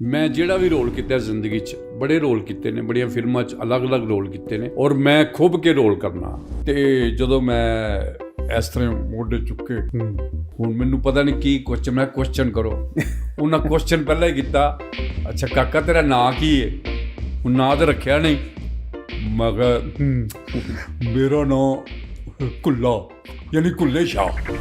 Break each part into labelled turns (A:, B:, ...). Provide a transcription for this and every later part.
A: ਮੈਂ ਜਿਹੜਾ ਵੀ ਰੋਲ ਕੀਤਾ ਜ਼ਿੰਦਗੀ 'ਚ, ਬੜੇ ਰੋਲ ਕੀਤੇ ਨੇ, ਬੜੀਆਂ ਫਿਲਮਾਂ 'ਚ ਅਲੱਗ-ਅਲੱਗ ਰੋਲ ਕੀਤੇ ਨੇ ਔਰ ਮੈਂ ਖੁੱਬ ਕੇ ਰੋਲ ਕਰਨਾ। ਤੇ ਜਦੋਂ ਮੈਂ ਇਸ ਤਰ੍ਹਾਂ ਮੋਢੇ ਚੁੱਕੇ ਹੁਣ ਮੈਨੂੰ ਪਤਾ ਨਹੀਂ ਕੀ ਕੁਐਸਚਨ ਮੈਂ ਕੁਐਸਚਨ ਕਰੋ। ਉਹਨਾਂ ਕੁਐਸਚਨ ਪਹਿਲਾਂ ਹੀ ਕੀਤਾ, ਅੱਛਾ ਕਾਕਾ, ਤੇਰਾ ਨਾਂ ਕੀ ਹੈ ਹੁਣ ਨਾਂ ਤਾਂ ਰੱਖਿਆ ਨਹੀਂ। ਮਗਰ ਮੇਰਾ ਨਾਂ ਕੁੱਲਾ, ਯਾਨੀ ਕੁੱਲੇ ਸ਼ਾਹ।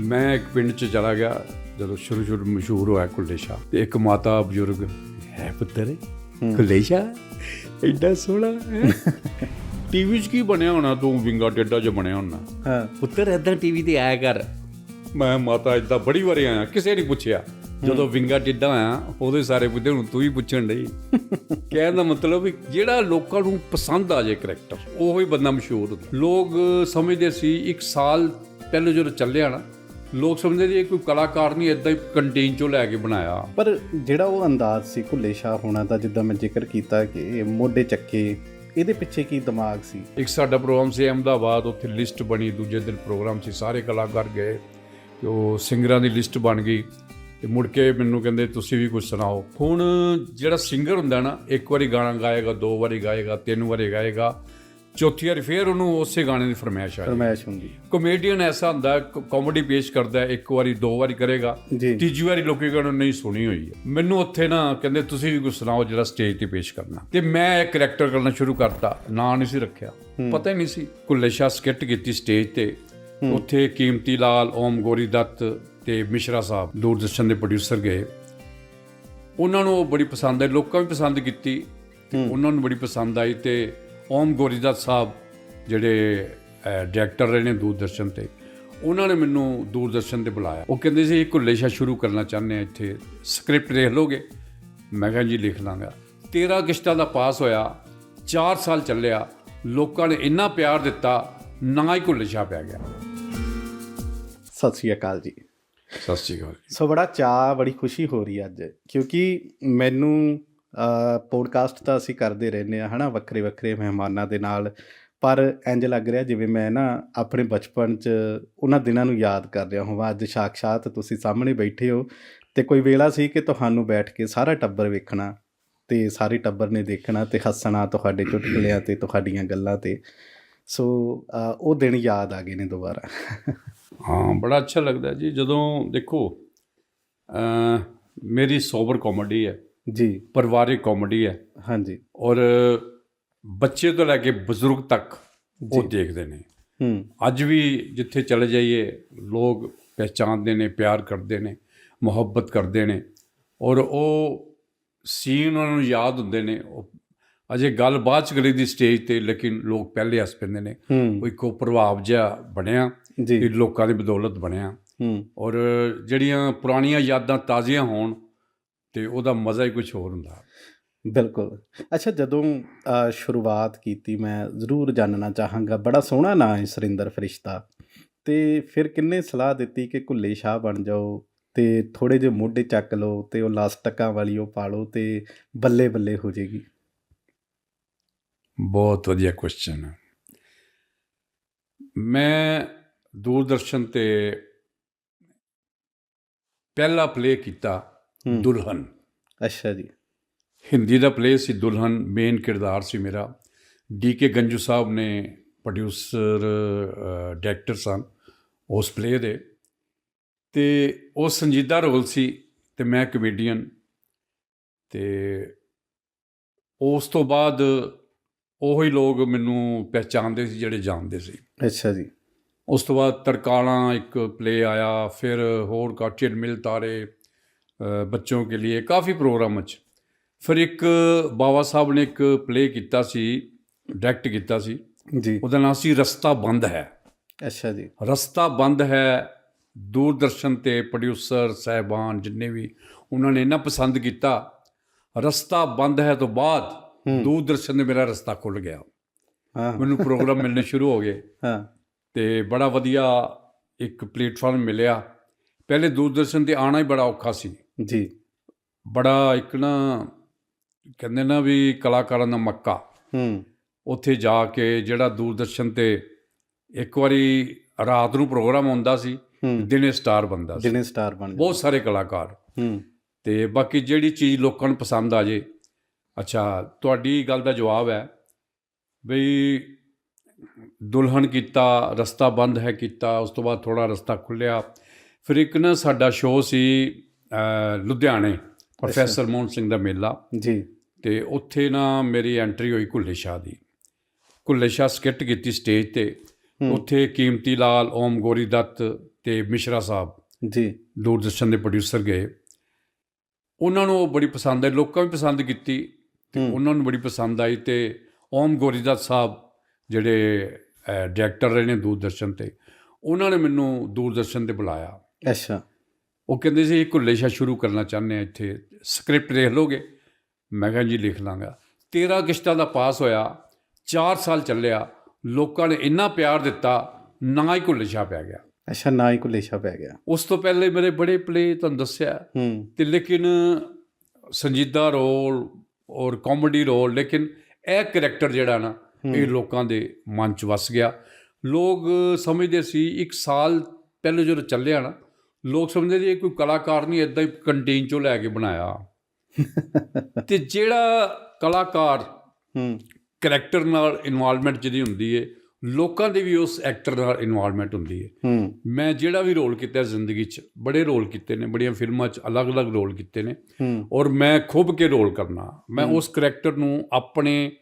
A: ਮੈਂ ਇੱਕ ਪਿੰਡ 'ਚ ਚਲਾ ਗਿਆ। ਜਦੋਂ ਸ਼ੁਰੂ ਸ਼ੁਰੂ ਮਸ਼ਹੂਰ ਹੋਇਆ ਕੁੱਲੇ ਸ਼ਾਹ ਤੇ ਇੱਕ ਮਾਤਾ ਬਜ਼ੁਰਗ ਹੈ ਪੁੱਤਰ ਕੁੱਲੇ ਸ਼ਾਹ ਐਡਾ ਸੋਹਣਾ ਟੀਵੀ 'ਚ ਕੀ ਬਣਿਆ ਹੋਣਾ? ਤੂੰ ਵਿੰਗਾ ਟੇਡਾ 'ਚ ਬਣਿਆ ਹੋਣਾ
B: ਹਾਂ।
A: ਪੁੱਤਰ ਐਦਾਂ ਟੀਵੀ ਤੇ ਆਇਆ ਕਰ। ਮੈਂ ਮਾਤਾ ਇਦਾਂ ਬੜੀ ਵਾਰੀ ਆਇਆ ਕਿਸੇ ਨੇ ਪੁੱਛਿਆ। ਜਦੋਂ ਵਿੰਗਾ ਟਿੱਡਾ ਆਇਆ ਉਹਦੇ ਸਾਰੇ ਪੁੱਛਦੇ ਹੁਣ ਤੂੰ ਹੀ ਪੁੱਛਣ ਲਈ ਕਹਿਣ ਦਾ ਮਤਲਬ ਵੀ ਜਿਹੜਾ ਲੋਕਾਂ ਨੂੰ ਪਸੰਦ ਆ ਜੇ ਕਰੈਕਟਰ ਉਹ ਹੀ ਬੰਦਾ ਮਸ਼ਹੂਰ ਹੁੰਦਾ। ਲੋਕ ਸਮਝਦੇ ਸੀ ਇੱਕ ਸਾਲ ਪਹਿਲੇ ਜਦੋਂ ਚੱਲਿਆ ਨਾ ਲੋਕ ਸਮਝਦੇ ਇਹ ਕੋਈ ਕਲਾਕਾਰ ਨਹੀਂ ਇਦਾਂ ਹੀ ਕੰਟੀਨ ਚੋਂ ਲੈ ਕੇ ਬਣਾਇਆ।
B: ਪਰ ਜਿਹੜਾ ਉਹ ਅੰਦਾਜ਼ ਸੀ ਭੁੱਲੇ ਸ਼ਾਹ ਹੋਣਾ ਦਾ ਜਿੱਦਾਂ ਮੈਂ ਜ਼ਿਕਰ ਕੀਤਾ ਕਿ ਇਹ ਮੋਢੇ ਚੱਕੇ ਇਹਦੇ ਪਿੱਛੇ ਕੀ ਦਿਮਾਗ ਸੀ?
A: ਇੱਕ ਸਾਡਾ ਪ੍ਰੋਗਰਾਮ ਸੀ ਅਹਿਮਦਾਬਾਦ ਉੱਥੇ ਲਿਸਟ ਬਣੀ ਦੂਜੇ ਦਿਨ ਪ੍ਰੋਗਰਾਮ ਸੀ ਸਾਰੇ ਕਲਾਕਾਰ ਗਏ ਤੇ ਉਹ ਸਿੰਗਰਾਂ ਦੀ ਲਿਸਟ ਬਣ ਗਈ ਤੇ ਮੁੜ ਕੇ ਮੈਨੂੰ ਕਹਿੰਦੇ ਤੁਸੀਂ ਵੀ ਕੁਝ ਸੁਣਾਓ। ਹੁਣ ਜਿਹੜਾ ਸਿੰਗਰ ਹੁੰਦਾ ਨਾ ਇੱਕ ਵਾਰੀ ਗਾਣਾ ਗਾਏਗਾ ਦੋ ਵਾਰੀ ਗਾਏਗਾ ਤਿੰਨ ਵਾਰੀ ਗਾਏਗਾ ਚੌਥੀ ਵਾਰੀ ਫੇਰ ਉਹਨੂੰ ਉਸੇ ਗਾਣੇ ਦੀ ਫਰਮਾਇਸ਼ ਆ
B: ਫਰਮਾਇਸ਼ ਹੁੰਦੀ।
A: ਕਮੇਡੀਅਨ ਐਸਾ ਹੁੰਦਾ ਕਾਮੇਡੀ ਪੇਸ਼ ਕਰਦਾ ਇੱਕ ਵਾਰੀ ਦੋ ਵਾਰੀ ਕਰੇਗਾ। ਤੀਜੀ ਵਾਰੀ ਲੋਕੀ ਕਹਿੰਦੇ ਨਹੀਂ ਸੁਣੀ ਹੋਈ ਹੈ। ਮੈਨੂੰ ਉੱਥੇ ਨਾ ਕਹਿੰਦੇ ਤੁਸੀਂ ਵੀ ਕੁਝ ਸੁਣਾਓ ਜਿਹੜਾ ਸਟੇਜ ਤੇ ਪੇਸ਼ ਕਰਨਾ। ਤੇ ਮੈਂ ਇੱਕ ਕਰੈਕਟਰ ਕਰਨਾ ਸ਼ੁਰੂ ਕਰਤਾ। ਨਾਂ ਨਹੀਂ ਸੀ ਰੱਖਿਆ। ਪਤਾ ਹੀ ਨਹੀਂ ਸੀ। ਕੁੱਲੇ ਸ਼ਾਹ ਸਕਿੱਟ ਕੀਤੀ ਸਟੇਜ ਤੇ। ਉੱਥੇ ਕੀਮਤੀ ਲਾਲ ਓਮ ਗੋਰੀ ਦੱਤ ਤੇ ਮਿਸ਼ਰਾ ਸਾਹਿਬ ਦੂਰਦਰਸ਼ਨ ਦੇ ਪ੍ਰੋਡਿਊਸਰ ਗਏ। ਉਹਨਾਂ ਨੂੰ ਬੜੀ ਪਸੰਦ ਆਈ। ਲੋਕਾਂ ਵੀ ਪਸੰਦ ਕੀਤੀ। ਤੇ ਉਹਨਾਂ ਨੂੰ ਬੜੀ ਪਸੰਦ ਆਈ ਤੇ ਓਮ ਗੋਰੀ ਦੱਤ ਸਾਹਿਬ ਜਿਹੜੇ ਡਾਇਰੈਕਟਰ ਰਹੇ ਨੇ ਦੂਰਦਰਸ਼ਨ ਤੇ ਉਹਨਾਂ ਨੇ ਮੈਨੂੰ ਦੂਰਦਰਸ਼ਨ ਤੇ ਬੁਲਾਇਆ। ਉਹ ਕਹਿੰਦੇ ਸੀ ਕੁੱਲੇ ਸ਼ਾਹ ਸ਼ੁਰੂ ਕਰਨਾ ਚਾਹੁੰਦੇ ਆ ਇੱਥੇ ਸਕ੍ਰਿਪਟ ਦੇਖ ਲੋਗੇ? ਮੈਂ ਕਿਹਾ ਜੀ ਲਿਖ ਲਾਂਗਾ। 13 ਕਿਸ਼ਤਾਂ ਦਾ ਪਾਸ ਹੋਇਆ 4 ਸਾਲ ਚੱਲਿਆ ਲੋਕਾਂ ਨੇ ਇੰਨਾ ਪਿਆਰ ਦਿੱਤਾ ਨਾ ਹੀ ਕੁੱਲੇ ਸ਼ਾਹ ਪੈ ਗਿਆ।
B: ਸਤਿ ਸ੍ਰੀ ਅਕਾਲ ਜੀ।
A: ਸਤਿ ਸ਼੍ਰੀ ਅਕਾਲ
B: ਸੋ ਬੜਾ ਚਾਹ ਬੜੀ ਖੁਸ਼ੀ ਹੋ ਰਹੀ ਅੱਜ ਕਿਉਂਕਿ ਮੈਨੂੰ ਪੋਡਕਾਸਟ ਤਾਂ ਅਸੀਂ ਕਰਦੇ ਰਹਿੰਦੇ ਆ ਹਨਾ ਵੱਖਰੇ ਵੱਖਰੇ ਮਹਿਮਾਨਾਂ ਦੇ ਨਾਲ। ਪਰ ਇੰਜ ਲੱਗ ਰਿਹਾ ਜਿਵੇਂ ਮੈਂ ਨਾ ਆਪਣੇ ਬਚਪਨ 'ਚ ਉਹਨਾਂ ਦਿਨਾਂ ਨੂੰ ਯਾਦ ਕਰ ਰਿਹਾ ਹਾਂ ਅੱਜ ਸਾਖਸ਼ਾਤ ਤੁਸੀਂ ਸਾਹਮਣੇ ਬੈਠੇ ਹੋ ਤੇ ਕੋਈ ਵੇਲਾ ਸੀ ਕਿ ਤੁਹਾਨੂੰ ਬੈਠ ਕੇ ਸਾਰਾ ਟੱਬਰ ਵੇਖਣਾ ਤੇ ਸਾਰੇ ਟੱਬਰ ਨੇ ਦੇਖਣਾ ਤੇ ਹੱਸਣਾ ਤੁਹਾਡੇ ਚੁਟਕਲਿਆਂ ਤੇ, ਤੁਹਾਡੀਆਂ ਗੱਲਾਂ ਤੇ। ਸੋ ਉਹ ਦਿਨ ਯਾਦ ਆ ਗਏ ਨੇ ਦੁਬਾਰਾ।
A: ਹਾਂ, ਬੜਾ ਅੱਛਾ ਲੱਗਦਾ ਜੀ। ਜਦੋਂ ਦੇਖੋ ਮੇਰੀ ਸੋਬਰ ਕਾਮੇਡੀ ਹੈ।
B: ਜੀ।
A: ਪਰਿਵਾਰਿਕ ਕਾਮੇਡੀ ਹੈ।
B: ਹਾਂਜੀ।
A: ਔਰ ਬੱਚੇ ਤੋਂ ਲੈ ਕੇ ਬਜ਼ੁਰਗ ਤੱਕ ਉਹ ਦੇਖਦੇ ਨੇ।
B: ਹੂੰ।
A: ਅੱਜ ਵੀ ਜਿੱਥੇ ਚਲੇ ਜਾਈਏ ਲੋਕ ਪਹਿਚਾਨਦੇ ਨੇ ਪਿਆਰ ਕਰਦੇ ਨੇ ਮੁਹੱਬਤ ਕਰਦੇ ਨੇ। ਔਰ ਉਹ ਸੀਨ ਉਹਨਾਂ ਨੂੰ ਯਾਦ ਹੁੰਦੇ ਨੇ। ਉਹ ਅਜੇ ਗੱਲ ਬਾਅਦ ਚ ਕਰੀ ਦੀ ਸਟੇਜ ਤੇ ਲੇਕਿਨ ਲੋਕ ਪਹਿਲੇ ਹੱਸ ਪੈਂਦੇ ਨੇ। ਉਹ ਇੱਕੋ ਪ੍ਰਭਾਵ ਜਿਹਾ ਬਣਿਆ
B: ਜੀ।
A: ਇਹ ਲੋਕਾਂ ਦੀ ਬਦੌਲਤ ਬਣਿਆ।
B: ਹੂੰ।
A: ਔਰ ਜਿਹੜੀਆਂ ਪੁਰਾਣੀਆਂ ਯਾਦਾਂ ਤਾਜ਼ੀਆਂ ਹੋਣ ਤੇ ਉਹਦਾ ਮਜ਼ਾ ਹੀ ਕੁਝ ਹੋਰ ਹੁੰਦਾ।
B: ਬਿਲਕੁਲ। ਅੱਛਾ ਜਦੋਂ ਸ਼ੁਰੂਆਤ ਕੀਤੀ ਮੈਂ ਜ਼ਰੂਰ ਜਾਣਨਾ ਚਾਹਾਂਗਾ। ਬੜਾ ਸੋਹਣਾ ਨਾਂ ਹੈ ਸੁਰਿੰਦਰ ਫਰਿਸ਼ਤਾ। ਤੇ ਫਿਰ ਕਿੰਨੇ ਸਲਾਹ ਦਿੱਤੀ ਕਿ ਕੁੱਲੇ ਸ਼ਾਹ ਬਣ ਜਾਓ ਤੇ ਥੋੜੇ ਜਿਹੇ ਮੋਢੇ ਚੱਕ ਲਓ ਤੇ ਉਹ ਲਾਸਟਕਾਂ ਵਾਲੀ ਉਹ ਪਾ ਲਓ ਤੇ ਬੱਲੇ ਬੱਲੇ ਹੋ ਜਾਏਗੀ
A: ਬਹੁਤ ਵਧੀਆ ਕੁਐਸਚਨ ਹੈ ਮੈਂ ਦੂਰਦਰਸ਼ਨ ਤੇ ਪਹਿਲਾ ਪਲੇ ਕੀਤਾ। ਦੁਲਹਨ।
B: ਅੱਛਾ ਜੀ।
A: ਹਿੰਦੀ ਦਾ ਪਲੇ ਸੀ ਦੁਲਹਨ ਮੇਨ ਕਿਰਦਾਰ ਸੀ ਮੇਰਾ। ਡੀ ਕੇ ਗੰਜੂ ਸਾਹਿਬ ਨੇ ਪ੍ਰੋਡਿਊਸਰ ਡਾਇਰੈਕਟਰ ਸਨ ਉਸ ਪਲੇ ਦੇ। ਤੇ ਉਹ ਸੰਜੀਦਾ ਰੋਲ ਸੀ ਤੇ ਮੈਂ ਕਮੇਡੀਅਨ ਤੇ ਉਸ ਤੋਂ ਬਾਅਦ ਉਹੀ ਲੋਕ ਮੈਨੂੰ ਪਹਿਚਾਨਦੇ ਸੀ ਜਿਹੜੇ ਜਾਣਦੇ ਸੀ।
B: ਅੱਛਾ ਜੀ।
A: ਉਸ ਤੋਂ ਬਾਅਦ ਤਰਕਾਲਾਂ ਇੱਕ ਪਲੇ ਆਇਆ ਫਿਰ ਹੋਰ ਕਾਟਿਲ ਮਿਲ ਤਾਰੇ ਬੱਚੋਂ ਕੇ ਲਈ ਕਾਫੀ ਪ੍ਰੋਗਰਾਮ ਚ ਫਿਰ ਇੱਕ ਬਾਬਾ ਸਾਹਿਬ ਨੇ ਇੱਕ ਪਲੇ ਕੀਤਾ ਸੀ ਡਾਇਰੈਕਟ ਕੀਤਾ ਸੀ।
B: ਜੀ।
A: ਉਹਦਾ ਨਾਮ ਸੀ ਰਸਤਾ ਬੰਦ ਹੈ।
B: ਅੱਛਾ ਜੀ।
A: ਰਸਤਾ ਬੰਦ ਹੈ ਦੂਰਦਰਸ਼ਨ ਤੇ ਪ੍ਰੋਡਿਊਸਰ ਸਹਿਬਾਨ ਜਿੰਨੇ ਵੀ ਉਹਨਾਂ ਨੇ ਇੰਨਾ ਪਸੰਦ ਕੀਤਾ। ਰਸਤਾ ਬੰਦ ਹੈ ਤੋਂ ਬਾਅਦ। ਦੂਰਦਰਸ਼ਨ ਨੇ ਮੇਰਾ ਰਸਤਾ ਖੁੱਲ ਗਿਆ। ਮੈਨੂੰ ਪ੍ਰੋਗਰਾਮ ਮਿਲਣੇ ਸ਼ੁਰੂ ਹੋ ਗਏ।
B: ਹਾਂ।
A: ਤੇ ਬੜਾ ਵਧੀਆ ਇੱਕ ਪਲੇਟਫਾਰਮ ਮਿਲਿਆ। ਪਹਿਲੇ ਦੂਰਦਰਸ਼ਨ ਤੇ ਆਣਾ ਹੀ ਬੜਾ ਔਖਾ ਸੀ।
B: ਜੀ।
A: ਬੜਾ ਇੱਕ ਨਾ ਕਹਿੰਦੇ ਨਾ ਵੀ ਕਲਾਕਾਰਾਂ ਦਾ ਮੱਕਾ।
B: ਹੂੰ।
A: ਉੱਥੇ ਜਾ ਕੇ ਜਿਹੜਾ ਦੂਰਦਰਸ਼ਨ ਤੇ ਇੱਕ ਵਾਰੀ ਰਾਤ ਨੂੰ ਪ੍ਰੋਗਰਾਮ ਹੁੰਦਾ ਸੀ ਦਿਨੇ ਸਟਾਰ ਬੰਦਾ ਸੀ।
B: ਦਿਨੇ ਸਟਾਰ ਬਣ
A: ਬਹੁਤ ਸਾਰੇ ਕਲਾਕਾਰ।
B: ਹੂੰ।
A: ਤੇ ਬਾਕੀ ਜਿਹੜੀ ਚੀਜ਼ ਲੋਕਾਂ ਨੂੰ ਪਸੰਦ ਆ ਜੇ ਅੱਛਾ ਤੁਹਾਡੀ ਗੱਲ ਦਾ ਜਵਾਬ ਹੈ ਬਈ ਦੁਲਹਨ ਕੀਤਾ ਰਸਤਾ ਬੰਦ ਹੈ ਕੀਤਾ ਉਸ ਤੋਂ ਬਾਅਦ ਥੋੜਾ ਰਸਤਾ ਖੁੱਲਿਆ ਫਿਰ ਇੱਕ ਨਾ ਸਾਡਾ ਸ਼ੋਅ ਸੀ ਲੁਧਿਆਣੇ ਪ੍ਰੋਫੈਸਰ ਮੋਹਨ ਸਿੰਘ ਦਾ ਮੇਲਾ।
B: ਜੀ।
A: ਤੇ ਉੱਥੇ ਨਾ ਮੇਰੀ ਐਂਟਰੀ ਹੋਈ ਕੁੱਲੇ ਸ਼ਾਹ ਦੀ। ਕੁੱਲੇ ਸ਼ਾਹ ਸਕਿੱਟ ਕੀਤੀ ਸਟੇਜ ਤੇ। ਉੱਥੇ ਕੀਮਤੀ ਲਾਲ ਓਮ ਗੋਰੀ ਦੱਤ ਤੇ ਮਿਸ਼ਰਾ ਸਾਹਿਬ
B: ਜੀ।
A: ਦੂਰਦਰਸ਼ਨ ਦੇ ਪ੍ਰੋਡਿਊਸਰ ਗਏ। ਉਹਨਾਂ ਨੂੰ ਬੜੀ ਪਸੰਦ ਆਈ ਲੋਕਾਂ ਵੀ ਪਸੰਦ ਕੀਤੀ। ਤੇ। ਉਹਨਾਂ ਨੂੰ ਬੜੀ ਪਸੰਦ ਆਈ ਤੇ ਓਮ ਗੋਰੀਦਾਸ ਸਾਹਿਬ ਜਿਹੜੇ ਡਾਇਰੈਕਟਰ ਰਹੇ ਨੇ ਦੂਰਦਰਸ਼ਨ ਤੇ ਉਹਨਾਂ ਨੇ ਮੈਨੂੰ ਦੂਰਦਰਸ਼ਨ ਤੇ ਬੁਲਾਇਆ।
B: ਅੱਛਾ।
A: ਉਹ ਕਹਿੰਦੇ ਸੀ ਕੁੱਲੇ ਸ਼ਾਹ ਸ਼ੁਰੂ ਕਰਨਾ ਚਾਹੁੰਦੇ ਆ ਇੱਥੇ। ਸਕ੍ਰਿਪਟ ਦੇਖ ਲੋਗੇ? ਮੈਂ ਕਿਹਾ ਜੀ ਲਿਖ ਲਾਂਗਾ। 13 ਕਿਸ਼ਤਾਂ ਦਾ ਪਾਸ ਹੋਇਆ 4 ਸਾਲ ਚੱਲਿਆ। ਲੋਕਾਂ ਨੇ ਇੰਨਾ ਪਿਆਰ ਦਿੱਤਾ ਨਾ ਹੀ ਕੁੱਲੇ ਸ਼ਾਹ ਪੈ ਗਿਆ।
B: ਅੱਛਾ ਨਾ ਹੀ ਕੁਲੇਸ਼ਾ ਪੈ ਗਿਆ।
A: ਉਸ ਤੋਂ ਪਹਿਲੇ ਮੇਰੇ ਬੜੇ ਪਲੇ ਤੁਹਾਨੂੰ ਦੱਸਿਆ।
B: ਹੂੰ।
A: ਤੇ ਲੇਕਿਨ ਸੰਜੀਦਾ ਰੋਲ ਔਰ ਕਾਮੇਡੀ ਰੋਲ ਲੇਕਿਨ ਇਹ ਕਰੈਕਟਰ ਜਿਹੜਾ ਨਾ ਇਹ ਲੋਕਾਂ ਦੇ ਮਨ 'ਚ ਵਸ ਗਿਆ। ਲੋਕ ਸਮਝਦੇ ਸੀ ਇੱਕ ਸਾਲ ਪਹਿਲੇ ਜਦੋਂ ਚੱਲਿਆ ਨਾ ਲੋਕ ਸਮਝਦੇ ਇਹ ਕੋਈ ਕਲਾਕਾਰ ਨਹੀਂ ਇਦਾਂ ਹੀ ਕੰਟੀਨ 'ਚੋਂ ਲੈ ਕੇ ਬਣਾਇਆ। ਤੇ ਜਿਹੜਾ ਕਲਾਕਾਰ
B: ਹੂੰ।
A: ਕਰੈਕਟਰ ਨਾਲ ਇਨਵੋਲਵਮੈਂਟ ਜਿਹਦੀ ਹੁੰਦੀ ਹੈ ਲੋਕਾਂ ਦੀ ਵੀ ਉਸ ਐਕਟਰ ਨਾਲ ਇਨਵੋਲਵਮੈਂਟ ਹੁੰਦੀ ਹੈ
B: ਹੂੰ।
A: ਮੈਂ ਜਿਹੜਾ ਵੀ ਰੋਲ ਕੀਤਾ ਜ਼ਿੰਦਗੀ 'ਚ ਬੜੇ ਰੋਲ ਕੀਤੇ ਨੇ ਬੜੀਆਂ ਫਿਲਮਾਂ 'ਚ ਅਲੱਗ-ਅਲੱਗ ਰੋਲ ਕੀਤੇ ਨੇ। ਔਰ ਮੈਂ ਖੁੱਬ ਕੇ ਰੋਲ ਕਰਨਾ ਮੈਂ ਉਸ ਕਰੈਕਟਰ ਨੂੰ ਆਪਣੇ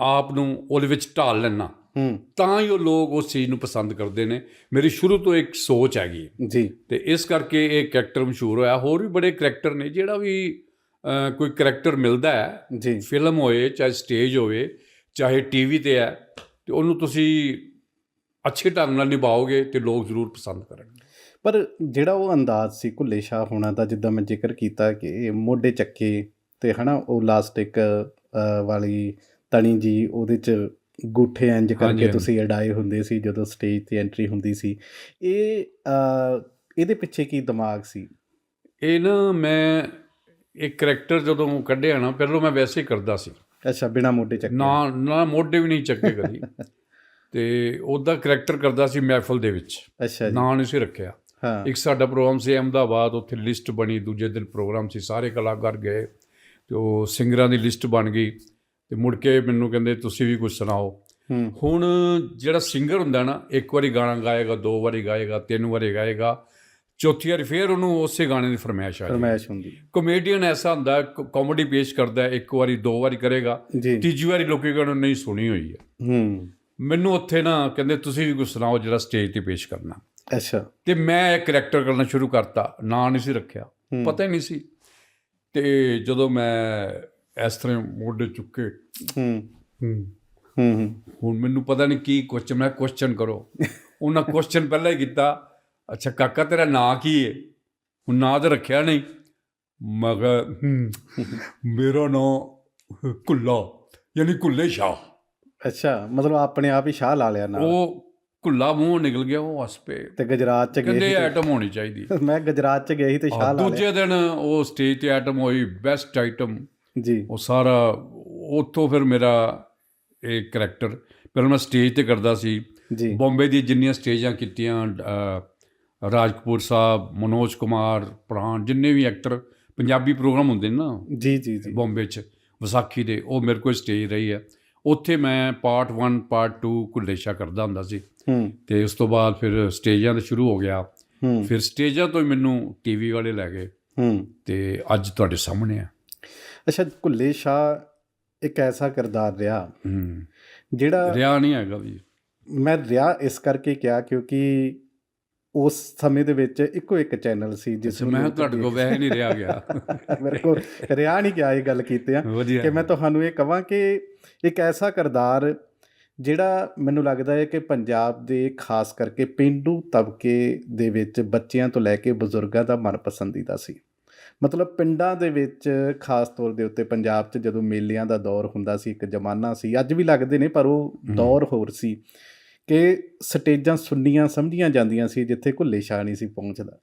A: ਆਪ ਨੂੰ ਉਹਦੇ ਵਿੱਚ ਢਾਲ ਲੈਣਾ ਤਾਂ ਹੀ ਉਹ ਲੋਕ ਉਸ ਚੀਜ਼ ਨੂੰ ਪਸੰਦ ਕਰਦੇ ਨੇ। ਮੇਰੀ ਸ਼ੁਰੂ ਤੋਂ ਇੱਕ ਸੋਚ ਹੈਗੀ ਹੈ।
B: ਜੀ।
A: ਤੇ ਇਸ ਕਰਕੇ ਇਹ ਕਰੈਕਟਰ ਮਸ਼ਹੂਰ ਹੋਇਆ। ਹੋਰ ਵੀ ਬੜੇ ਕਰੈਕਟਰ ਨੇ। ਜਿਹੜਾ ਵੀ ਕੋਈ ਕਰੈਕਟਰ ਮਿਲਦਾ ਹੈ
B: ਜੀ।
A: ਫਿਲਮ ਹੋਏ ਚਾਹੇ ਸਟੇਜ ਹੋਵੇ ਚਾਹੇ ਟੀਵੀ ਤੇ ਹੈ ਤੇ ਉਹਨੂੰ ਤੁਸੀਂ ਅੱਛੇ ਢੰਗ ਨਾਲ ਨਿਭਾਓਗੇ ਤੇ ਲੋਕ ਜ਼ਰੂਰ ਪਸੰਦ ਕਰਨਗੇ।
B: ਪਰ ਜਿਹੜਾ ਉਹ ਅੰਦਾਜ਼ ਸੀ ਕੁੱਲੇ ਸ਼ਾਹ ਹੋਣਾ ਦਾ ਜਿੱਦਾਂ ਮੈਂ ਜ਼ਿਕਰ ਕੀਤਾ ਕਿ ਮੋਢੇ ਚੱਕੇ ਤੇ ਹਨਾ ਉਹ ਲਾਸਟਿਕ ਵਾਲੀ ਤਣੀ ਜੀ ਉਹਦੇ ਚ ਗੂਠੇ ਇੰਜ ਕਰਕੇ। ਤੁਸੀਂ ਅਡਾਏ ਹੁੰਦੇ ਸੀ ਜਦੋਂ ਸਟੇਜ ਤੇ ਐਂਟਰੀ ਹੁੰਦੀ ਸੀ। ਇਹ ਇਹਦੇ ਪਿੱਛੇ ਕੀ ਦਿਮਾਗ ਸੀ?
A: ਇਹ ਨਾ ਮੈਂ ਇੱਕ ਕਰੈਕਟਰ ਜਦੋਂ ਕੱਢਿਆ ਨਾ ਪਹਿਲਾਂ ਮੈਂ ਵੈਸੇ ਹੀ ਕਰਦਾ ਸੀ।
B: ਅੱਛਾ ਬਿਨਾ ਮੋਢੇ ਚੱਕੇ।
A: ਨਾ ਨਾ ਮੋਢੇ ਵੀ ਨਹੀਂ ਚੱਕੇ ਕਦੀ। ਤੇ ਉਹਦਾ ਕਰੈਕਟਰ ਕਰਦਾ ਸੀ ਮਹਿਫਲ ਦੇ ਵਿੱਚ।
B: ਅੱਛਾ ਜੀ।
A: ਨਾਂ ਨਹੀਂ ਸੀ ਰੱਖਿਆ।
B: ਹਾਂ।
A: ਇੱਕ ਸਾਡਾ ਪ੍ਰੋਗਰਾਮ ਸੀ ਅਹਿਮਦਾਬਾਦ ਉੱਥੇ ਲਿਸਟ ਬਣੀ ਦੂਜੇ ਦਿਨ ਪ੍ਰੋਗਰਾਮ ਸੀ। ਸਾਰੇ ਕਲਾਕਾਰ ਗਏ ਤੇ ਉਹ ਸਿੰਗਰਾਂ ਦੀ ਲਿਸਟ ਬਣ ਗਈ। ਤੇ ਮੁੜ ਕੇ ਮੈਨੂੰ ਕਹਿੰਦੇ ਤੁਸੀਂ ਵੀ ਕੁਝ ਸੁਣਾਓ। ਹੁਣ ਜਿਹੜਾ ਸਿੰਗਰ ਹੁੰਦਾ ਨਾ ਇੱਕ ਵਾਰੀ ਗਾਣਾ ਗਾਏਗਾ ਦੋ ਵਾਰੀ ਗਾਏਗਾ ਤਿੰਨ ਵਾਰੀ ਗਾਏਗਾ ਚੌਥੀ ਵਾਰੀ ਫੇਰ ਉਹਨੂੰ ਉਸੇ ਗਾਣੇ ਦੀ ਫਰਮਾਇਸ਼ ਆ ਜਾਂਦੀ।
B: ਫਰਮਾਇਸ਼ ਹੁੰਦੀ।
A: ਕਮੇਡੀਅਨ ਐਸਾ ਹੁੰਦਾ ਕਾਮੇਡੀ ਪੇਸ਼ ਕਰਦਾ ਇੱਕ ਵਾਰੀ ਦੋ ਵਾਰੀ ਕਰੇਗਾ। ਤੀਜੀ ਵਾਰੀ ਲੋਕੀ ਕਹਿੰਦੇ ਨਹੀਂ ਸੁਣੀ ਹੋਈ ਹੈ।
B: ਹੂੰ।
A: ਮੈਨੂੰ ਉੱਥੇ ਨਾ ਕਹਿੰਦੇ ਤੁਸੀਂ ਵੀ ਕੁਝ ਸੁਣਾਓ ਜਿਹੜਾ ਸਟੇਜ ਤੇ ਪੇਸ਼ ਕਰਨਾ।
B: ਅੱਛਾ।
A: ਤੇ ਮੈਂ ਇੱਕ ਕਰੈਕਟਰ ਕਰਨਾ ਸ਼ੁਰੂ ਕਰਤਾ ਨਾਂ ਨਹੀਂ ਸੀ ਰੱਖਿਆ। ਪਤਾ ਹੀ ਨਹੀਂ ਸੀ। ਤੇ ਜਦੋਂ ਮੈਂ ਇਸ ਤਰ੍ਹਾਂ ਮੋਢੇ ਚੁੱਕੇ।
B: ਹੂੰ।
A: ਹੂੰ,
B: ਹੂੰ
A: ਹੁਣ ਮੈਨੂੰ ਪਤਾ ਨਹੀਂ ਕੀ ਕੁਐਸਚਨ ਮੈਂ ਕੁਐਸਚਨ ਕਰੋ। ਉਹਨਾਂ ਕੁਐਸਚਨ ਪਹਿਲਾਂ ਹੀ ਕੀਤਾ। ਅੱਛਾ ਕਾਕਾ ਤੇਰਾ ਨਾਂ ਕੀ ਹੈ ਹੁਣ ਨਾਂ ਤਾਂ ਰੱਖਿਆ ਨਹੀਂ। ਮੈਂ ਕਿਹਾ "ਹੂੰ, ਮੇਰਾ ਨਾਂ ਕੁੱਲਾ ਯਾਨੀ ਕੁੱਲੇ ਸ਼ਾਹ।
B: ਅੱਛਾ ਮਤਲਬ ਆਪਣੇ ਆਪ ਹੀ ਸ਼ਾਹ ਲਾ ਲਿਆ ਨਾਲ
A: ਉਹ ਕੁੱਲਾ ਮੂੰਹ ਨਿਕਲ ਗਿਆ ਉਹ ਹੱਸ ਪਏ।
B: ਤੇ ਗੁਜਰਾਤ ਚ ਗਏ ਸੀ
A: ਆਈਟਮ ਹੋਣੀ ਚਾਹੀਦੀ।
B: ਮੈਂ ਗੁਜਰਾਤ ਚ ਗਏ ਸੀ ਤੇ ਸ਼ਾਹ ਲਾ ਲਿਆ।
A: ਦੂਜੇ ਦਿਨ ਉਹ ਸਟੇਜ ਤੇ ਆਈਟਮ ਹੋਈ ਬੈਸਟ ਆਈਟਮ
B: ਜੀ।
A: ਉਹ ਸਾਰਾ ਉੱਥੋਂ ਫਿਰ ਮੇਰਾ ਇਹ ਕਰੈਕਟਰ ਪਹਿਲਾਂ ਮੈਂ ਸਟੇਜ ਤੇ ਕਰਦਾ ਸੀ।
B: ਜੀ।
A: ਬੰਬੇ ਦੀ ਜਿੰਨੀਆਂ ਸਟੇਜਾਂ ਕੀਤੀਆਂ ਰਾਜ ਕਪੂਰ ਸਾਹਿਬ ਮਨੋਜ ਕੁਮਾਰ ਪ੍ਰਾਣ ਜਿੰਨੇ ਵੀ ਐਕਟਰ ਪੰਜਾਬੀ ਪ੍ਰੋਗਰਾਮ ਹੁੰਦੇ ਨੇ ਨਾ
B: ਜੀ ਜੀ ਜੀ।
A: ਬੰਬੇ 'ਚ ਵਿਸਾਖੀ ਦੇ ਉਹ ਮੇਰੇ ਕੋਲ ਸਟੇਜ ਰਹੀ ਹੈ। ਉੱਥੇ ਮੈਂ ਪਾਰਟ 1 ਪਾਰਟ 2 ਕੁੱਲੇਸ਼ਾ ਕਰਦਾ ਹੁੰਦਾ ਸੀ।
B: ਹੂੰ।
A: ਤੇ ਉਸ ਤੋਂ ਬਾਅਦ ਫਿਰ ਸਟੇਜਾਂ ਤੇ ਸ਼ੁਰੂ ਹੋ ਗਿਆ।
B: ਹੂੰ।
A: ਫਿਰ ਸਟੇਜਾਂ ਤੋਂ ਹੀ ਮੈਨੂੰ ਟੀਵੀ ਵਾਲੇ ਲੈ ਗਏ।
B: ਹੂੰ।
A: ਤੇ ਅੱਜ ਤੁਹਾਡੇ ਸਾਹਮਣੇ ਆ।
B: ਅੱਛਾ ਕੁੱਲੇ ਸ਼ਾਹ ਇੱਕ ਐਸਾ ਕਿਰਦਾਰ ਰਿਹਾ ਜਿਹੜਾ
A: ਰਿਆ ਨਹੀਂ ਹੈਗਾ ਵੀ।
B: ਮੈਂ ਰਿਹਾ ਇਸ ਕਰਕੇ ਕਿਹਾ ਕਿਉਂਕਿ ਉਸ ਸਮੇਂ ਦੇ ਵਿੱਚ ਇੱਕੋ ਇੱਕ ਚੈਨਲ ਸੀ ਜਿਸ
A: ਮੈਂ
B: ਲੋਕ
A: ਤੁਹਾਡੇ ਕੋਲ ਵਹਿ ਨਹੀਂ ਰਿਹਾ ਗਿਆ।
B: ਮੇਰੇ ਕੋਲ ਰਿਹਾ ਨਹੀਂ ਗਿਆ ਇਹ ਗੱਲ ਕੀਤੇ ਆ। ਕਿ ਮੈਂ ਤੁਹਾਨੂੰ ਇਹ ਕਹਾਂ ਕਿ ਇੱਕ ਐਸਾ ਕਿਰਦਾਰ ਜਿਹੜਾ ਮੈਨੂੰ ਲੱਗਦਾ ਹੈ ਕਿ ਪੰਜਾਬ ਦੇ ਖਾਸ ਕਰਕੇ ਪਿੰਡੂ ਤਬਕੇ ਦੇ ਵਿੱਚ ਬੱਚਿਆਂ ਤੋਂ ਲੈ ਕੇ ਬਜ਼ੁਰਗਾਂ ਦਾ ਮਨਪਸੰਦੀਦਾ ਸੀ। ਮਤਲਬ ਪਿੰਡਾਂ ਦੇ ਵਿੱਚ ਖਾਸ ਤੌਰ ਦੇ ਉੱਤੇ ਪੰਜਾਬ 'ਚ ਜਦੋਂ ਮੇਲਿਆਂ ਦਾ ਦੌਰ ਹੁੰਦਾ ਸੀ ਇੱਕ ਜ਼ਮਾਨਾ ਸੀ ਅੱਜ ਵੀ ਲੱਗਦੇ ਨੇ ਪਰ ਉਹ। ਦੌਰ ਹੋਰ ਸੀ ਕਿ ਸਟੇਜਾਂ ਸੁੰਨੀਆਂ ਸਮਝੀਆਂ ਜਾਂਦੀਆਂ ਸੀ ਜਿੱਥੇ ਘੁੱਲੇ ਸ਼ਾਹ ਨਹੀਂ ਸੀ ਪਹੁੰਚਦਾ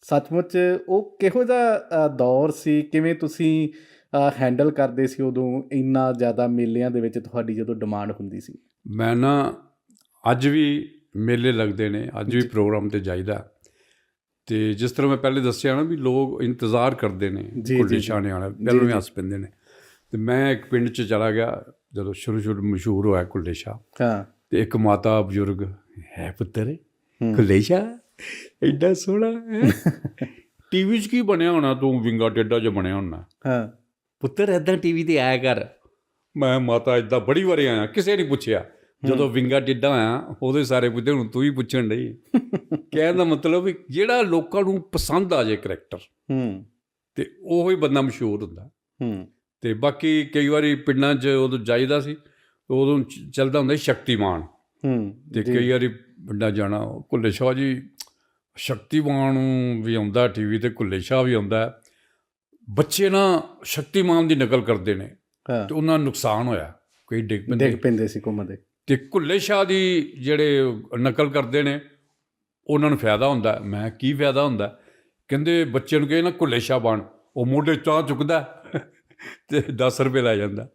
B: ਸੱਚਮੁੱਚ ਉਹ ਕਿਹੋ ਜਿਹਾ ਦੌਰ ਸੀ ਕਿਵੇਂ ਤੁਸੀਂ ਹੈਂਡਲ ਕਰਦੇ ਸੀ ਉਦੋਂ ਇੰਨਾ ਜ਼ਿਆਦਾ ਮੇਲਿਆਂ ਦੇ ਵਿੱਚ ਤੁਹਾਡੀ ਜਦੋਂ ਡਿਮਾਂਡ ਹੁੰਦੀ ਸੀ
A: ਮੈਂ ਨਾ ਅੱਜ ਵੀ ਮੇਲੇ ਲੱਗਦੇ ਨੇ ਅੱਜ ਵੀ। ਪ੍ਰੋਗਰਾਮ ਤੇ ਜਾਈਦਾ ਤੇ ਜਿਸ ਤਰ੍ਹਾਂ ਮੈਂ ਪਹਿਲੇ ਦੱਸਿਆ ਨਾ ਵੀ ਲੋਕ ਇੰਤਜ਼ਾਰ ਕਰਦੇ ਨੇ। ਸ਼ਾਹ ਨੇ ਆਉਣਾ ਪਹਿਲਾਂ ਵੀ ਹੱਸ ਪੈਂਦੇ ਨੇ। ਤੇ ਮੈਂ ਇੱਕ ਪਿੰਡ 'ਚ ਚਲਾ ਗਿਆ ਜਦੋਂ ਸ਼ੁਰੂ ਸ਼ੁਰੂ ਮਸ਼ਹੂਰ ਹੋਇਆ ਕੁੱਲੇ ਸ਼ਾਹ
B: ਹਾਂ।
A: ਤੇ ਇੱਕ ਮਾਤਾ ਬਜ਼ੁਰਗ ਹੈ ਪੁੱਤਰ। ਕੁੱਲੇ ਸ਼ਾਹ ਐਡਾ ਸੋਹਣਾ ਹੈ। ਟੀਵੀ 'ਚ ਕੀ ਬਣਿਆ ਹੋਣਾ ਤੂੰ? ਵਿੰਗਾ ਟੇਡਾ ਜਿਹਾ ਬਣਿਆ ਹੋਣਾ।
B: ਹਾਂ।
A: ਪੁੱਤਰ ਐਦਾਂ ਟੀਵੀ ਤੇ ਆਇਆ ਕਰ। ਮੈਂ ਮਾਤਾ ਇਦਾਂ ਬੜੀ ਵਾਰੀ ਆਇਆ ਕਿਸੇ ਨੇ ਪੁੱਛਿਆ। ਜਦੋਂ ਵਿੰਗਾ ਟਿੱਡਾ ਆਇਆ ਉਹਦੇ ਸਾਰੇ ਪੁੱਛਦੇ ਹੁਣ ਤੂੰ ਹੀ ਪੁੱਛਣ ਨਹੀਂ ਕਹਿਣ ਦਾ ਮਤਲਬ ਵੀ ਜਿਹੜਾ ਲੋਕਾਂ ਨੂੰ ਪਸੰਦ ਆ ਜੇ ਕਰੈਕਟਰ
B: ਹੂੰ।
A: ਤੇ ਉਹ ਹੀ ਬੰਦਾ ਮਸ਼ਹੂਰ ਹੁੰਦਾ।
B: ਹੂੰ।
A: ਤੇ ਬਾਕੀ ਕਈ ਵਾਰੀ ਪਿੰਡਾਂ 'ਚ ਉਦੋਂ ਜਾਈਦਾ ਸੀ ਉਦੋਂ ਚੱਲਦਾ ਹੁੰਦਾ ਸ਼ਕਤੀਮਾਨ।
B: ਹੂੰ
A: ਤੇ ਕਈ ਵਾਰੀ ਪਿੰਡਾਂ ਜਾਣਾ ਕੁੱਲੇ ਸ਼ਾਹ ਜੀ ਸ਼ਕਤੀਮਾਨ ਵੀ ਆਉਂਦਾ ਟੀਵੀ ਤੇ ਕੁੱਲੇ ਸ਼ਾਹ ਵੀ ਆਉਂਦਾ। ਬੱਚੇ ਨਾ ਸ਼ਕਤੀਮਾਨ ਦੀ ਨਕਲ ਕਰਦੇ ਨੇ ਤੇ ਉਹਨਾਂ ਨੂੰ ਨੁਕਸਾਨ ਹੋਇਆ ਕਈ ਡਿੱਗ ਪੈਂਦੇ।
B: ਡਿੱਗ ਪੈਂਦੇ ਸੀ ਘੁੰਮਦੇ।
A: ਤੇ ਕੁੱਲੇ ਸ਼ਾਹ ਦੀ ਜਿਹੜੇ ਨਕਲ ਕਰਦੇ ਨੇ, ਉਹਨਾਂ ਨੂੰ ਫਾਇਦਾ ਹੁੰਦਾ ਮੈਂ ਕੀ ਫਾਇਦਾ ਹੁੰਦਾ ਕਹਿੰਦੇ ਬੱਚੇ ਨੂੰ ਕਹੇ ਨਾ ਘੁੱਲੇ ਸ਼ਾਹ ਬਣ। ਉਹ ਮੋਢੇ ਚਾਹ ਚੁੱਕਦਾ ਤੇ 10 ਰੁਪਏ ਲੈ ਜਾਂਦਾ